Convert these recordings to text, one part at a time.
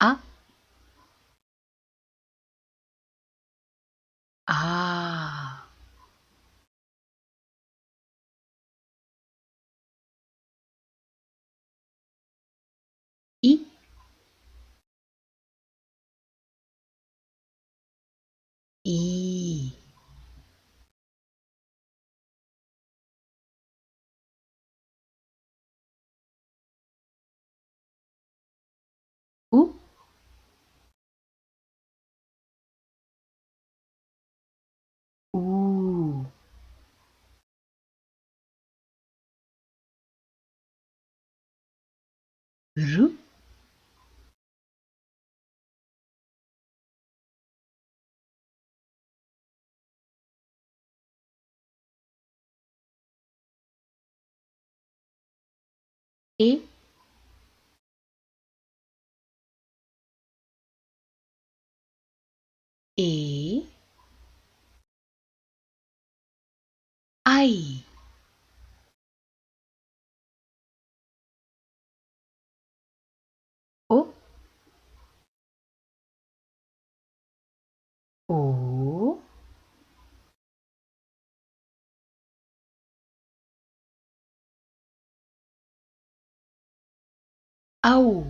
啊？啊。一一。jeu et et aïe ಔ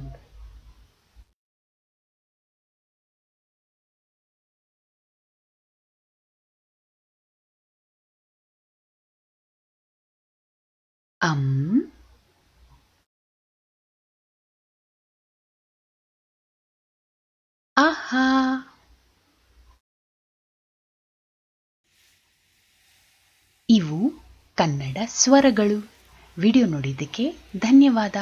am. ಆಹಾ ಇವು ಕನ್ನಡ ಸ್ವರಗಳು. ವಿಡಿಯೋ ನೋಡಿದ್ದಕ್ಕೆ ಧನ್ಯವಾದ.